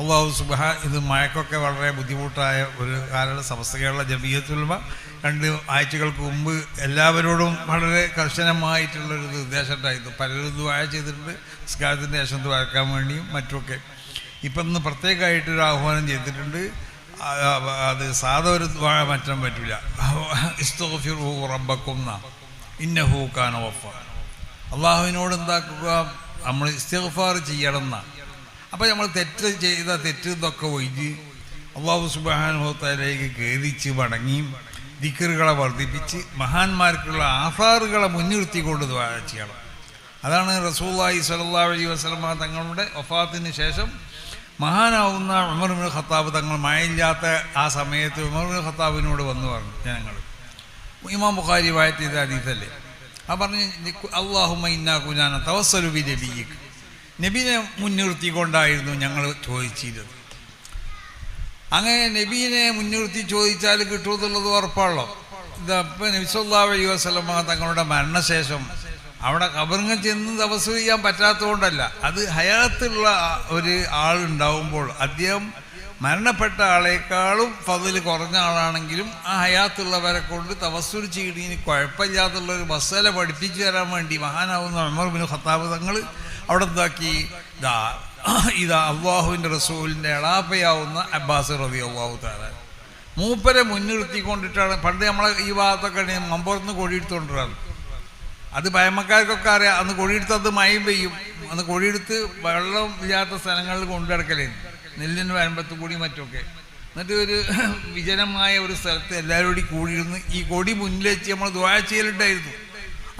അള്ളാഹു സുബഹ ഇത് മഴക്കൊക്കെ വളരെ ബുദ്ധിമുട്ടായ ഒരു കാലം സമസ്ത കേരള ജമീയത്തുൽമ രണ്ട് ആഴ്ചകൾക്ക് മുമ്പ് എല്ലാവരോടും വളരെ കർശനമായിട്ടുള്ളൊരു നിർദ്ദേശമുണ്ടായിരുന്നു പലരും ദ്വായ ചെയ്തിട്ടുണ്ട്. സ്കാരത്തിന്റെ ശേഷം ദ്വാരക്കാൻ വേണ്ടിയും മറ്റുമൊക്കെ. ഇപ്പം ഇന്ന് പ്രത്യേകമായിട്ടൊരു ആഹ്വാനം ചെയ്തിട്ടുണ്ട്. അത് സാധാ ഒരു ദ്വാഴ മാറ്റാൻ പറ്റില്ല ഇസ്തോഫിറു റബ്ബക്കുന്ന ഇന്നഹു കാന അള്ളാഹുവിനോട് എന്താക്കുക? നമ്മൾ ഇസ്തഫാർ ചെയ്യണം എന്നാണ് അപ്പോൾ നമ്മൾ തെറ്റ് ചെയ്ത തെറ്റ് ഇതൊക്കെ ഒഴിഞ്ഞ് അള്ളാഹു സുബാനുഭവത്തിലേക്ക് ഖേദിച്ച് മടങ്ങി ദിക്കറുകളെ വർദ്ധിപ്പിച്ച് മഹാന്മാർക്കുള്ള ആഫാറുകളെ മുൻനിർത്തിക്കൊണ്ട് കൊണ്ട് ചെയ്യണം. അതാണ് റസൂല്ലായി സലല്ലാ അലൈഹി വസ്ലമ തങ്ങളുടെ ഒഫാത്തിന് ശേഷം മഹാനാവുന്ന ഉമർമിൻ ഖത്താബ് തങ്ങൾ മഴയില്ലാത്ത ആ സമയത്ത് ഉമർമിൻ ഖത്താബിനോട് വന്നു പറഞ്ഞു ജനങ്ങൾ ഇമാം ബുഖാരി വായത്ത് ചെയ്ത അതീതല്ലേ ആ പറഞ്ഞ് അള്ളാഹുമ ഇന്നാ കുനാന തവസ്സലുബി നബിയിക്ക്. നബിനെ മുൻനിർത്തിക്കൊണ്ടായിരുന്നു ഞങ്ങൾ ചോദിച്ചിരുന്നത്. അങ്ങനെ നബീനെ മുൻനിർത്തി ചോദിച്ചാൽ കിട്ടുമെന്നുള്ളത് ഉറപ്പാണല്ലോ. ഇതപ്പം നബിസ്വല്ലാ അലൈഹി വസ്ലമ തങ്ങളുടെ മരണശേഷം അവിടെ കബറിങ്ങ ചെന്ന് തപസ് ചെയ്യാൻ പറ്റാത്തതുകൊണ്ടല്ല. അത് ഹയാത്തുള്ള ഒരു ആളുണ്ടാവുമ്പോൾ അദ്ദേഹം മരണപ്പെട്ട ആളേക്കാളും ഫതിൽ കുറഞ്ഞ ആളാണെങ്കിലും ആ ഹയാത്തുള്ളവരെ കൊണ്ട് തവസ്സുർ ചെയ്യണീന് കുഴപ്പമില്ലാത്തുള്ള ഒരു മസാല പഠിപ്പിച്ചു തരാൻ വേണ്ടി മഹാനാവുന്ന അമർ ബിൻ ഖത്താബ് തങ്ങൾ അവിടെ എന്താക്കി ഇതാ ഇതാ അള്ളാഹുവിന്റെ റസൂലിന്റെ എളാപ്പയാവുന്ന അബ്ബാസ് റബി അള്ളാഹു താര മൂപ്പരെ മുൻനിർത്തിക്കൊണ്ടിട്ടാണ് പണ്ട് നമ്മളെ ഈ ഭാഗത്തൊക്കെ മമ്പുറത്ത് കൊടിയെടുത്തുകൊണ്ടിരുന്നത് അത് പഴമക്കാർക്കൊക്കെ അറിയാം. അന്ന് കൊടിയെടുത്ത് അത് മയം പെയ്യും. അന്ന് കൊടിയെടുത്ത് വെള്ളം ഇല്ലാത്ത സ്ഥലങ്ങളിൽ കൊണ്ടുനടക്കലേ. നെല്ലിന് വരമ്പത്ത് കൂടി മറ്റൊക്കെ എന്നിട്ട് ഒരു വിജനമായ ഒരു സ്ഥലത്ത് കൂടി കൂടിയിരുന്ന് ഈ കൊടി മുന്നിൽ വെച്ച് നമ്മൾ ദ്വാഴ്ചയിലുണ്ടായിരുന്നു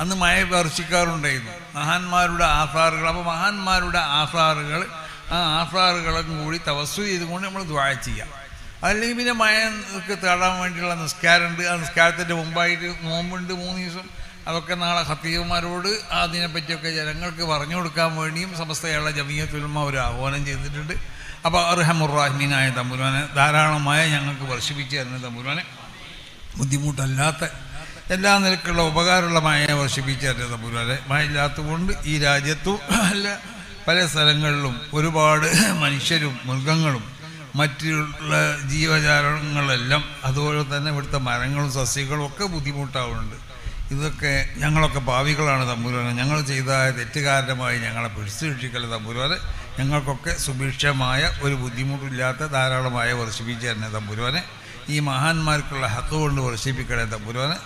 അന്ന് മഴ വർഷിക്കാറുണ്ടായിരുന്നു. മഹാന്മാരുടെ ആസാറുകൾ. അപ്പോൾ മഹാന്മാരുടെ ആസാറുകൾ ആ ആസാറുകളും കൂടി തവസ്സു ചെയ്തുകൊണ്ട് നമ്മൾ ദ്വാഴ ചെയ്യാം. അല്ലെങ്കിൽ പിന്നെ മഴക്ക് തേടാൻ വേണ്ടിയുള്ള നിസ്കാരമുണ്ട്. ആ നിസ്കാരത്തിന്റെ മുമ്പായിട്ട് നോമ്പുണ്ട് മൂന്ന് ദിവസം. അതൊക്കെ നാളെ ഹത്തീവുമാരോട് അതിനെപ്പറ്റിയൊക്കെ ജനങ്ങൾക്ക് പറഞ്ഞു കൊടുക്കാൻ വേണ്ടിയും സമസ്ത കേരള ജമീയത്തുൽമ ഒരു ആഹ്വാനം ചെയ്തിട്ടുണ്ട്. അപ്പോൾ അർഹമുറാഹിമീനായ തമ്പുരാനെ ധാരാളമായ ഞങ്ങൾക്ക് വർഷിപ്പിച്ച് തരുന്ന തമ്പുരാനെ ബുദ്ധിമുട്ടല്ലാത്ത എല്ലാ നിലക്കുള്ള ഉപകാരമുള്ള മഴയെ വർഷിപ്പിച്ച് തരുന്ന തമ്പുരാനെ മഴ ഇല്ലാത്തതുകൊണ്ട് ഈ രാജ്യത്തും അല്ല പല സ്ഥലങ്ങളിലും ഒരുപാട് മനുഷ്യരും മൃഗങ്ങളും മറ്റുള്ള ജീവജാലങ്ങളെല്ലാം അതുപോലെ തന്നെ ഇവിടുത്തെ മരങ്ങളും സസ്യങ്ങളും ഒക്കെ ബുദ്ധിമുട്ടാവുന്നുണ്ട്. ഇതൊക്കെ ഞങ്ങളൊക്കെ ഭാവികളാണ് തമ്പുരാനെ. ഞങ്ങൾ ചെയ്ത തെറ്റുകാരനമായി ഞങ്ങളെ പിടിച്ചു രക്ഷിക്കൽ തമ്പുരാനെ. ഞങ്ങൾക്കൊക്കെ സുഭിക്ഷമായ ഒരു ബുദ്ധിമുട്ടില്ലാത്ത ധാരാളമായ വർഷിപ്പിച്ച് തന്നെ തമ്പുരാനെ. ഈ മഹാന്മാർക്കുള്ള ഹക്ക് കൊണ്ട് വർഷിപ്പിക്കണേ തമ്പുരാനെ.